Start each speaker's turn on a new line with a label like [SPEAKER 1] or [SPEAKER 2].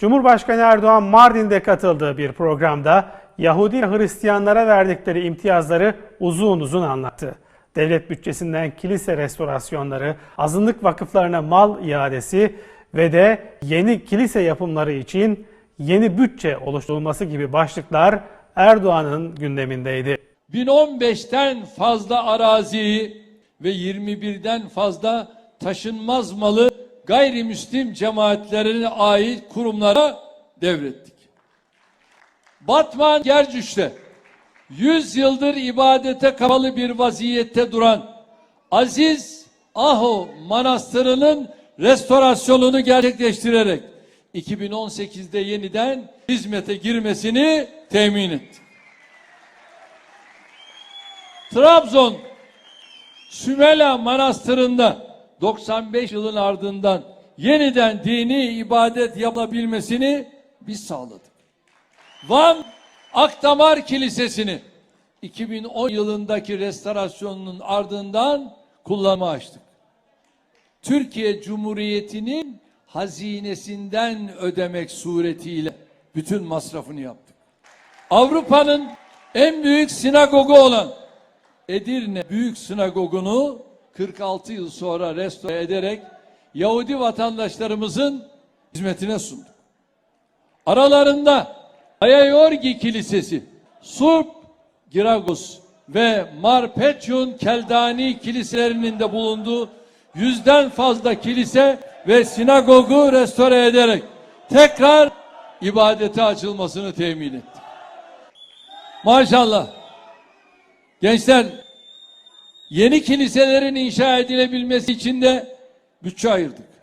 [SPEAKER 1] Cumhurbaşkanı Erdoğan Mardin'de katıldığı bir programda Yahudi Hristiyanlara verdikleri imtiyazları uzun uzun anlattı. Devlet bütçesinden kilise restorasyonları, azınlık vakıflarına mal iadesi ve de yeni kilise yapımları için yeni bütçe oluşturulması gibi başlıklar Erdoğan'ın gündemindeydi.
[SPEAKER 2] 1015'ten fazla araziyi ve 21'den fazla taşınmaz malı gayrimüslim cemaatlerine ait kurumlara devrettik. Batman Gercüş'te 100 yıldır ibadete kapalı bir vaziyette duran Aziz Aho Manastırı'nın restorasyonunu gerçekleştirerek 2018'de yeniden hizmete girmesini temin etti. Trabzon Sümela Manastırı'nda 95 yılın ardından yeniden dini ibadet yapılabilmesini biz sağladık. Van Akdamar Kilisesi'ni 2010 yılındaki restorasyonunun ardından kullanıma açtık. Türkiye Cumhuriyeti'nin hazinesinden ödemek suretiyle bütün masrafını yaptık. Avrupa'nın en büyük sinagogu olan Edirne Büyük Sinagogu'nu 46 yıl sonra restore ederek Yahudi vatandaşlarımızın hizmetine sunduk. Aralarında Ayayorgi Kilisesi, Surp Giragos ve Marpetyun Keldani kiliselerinin de bulunduğu yüzden fazla kilise ve sinagogu restore ederek tekrar ibadete açılmasını temin ettik. Maşallah. Gençler yeni kiliselerin inşa edilebilmesi için de bütçe ayırdık.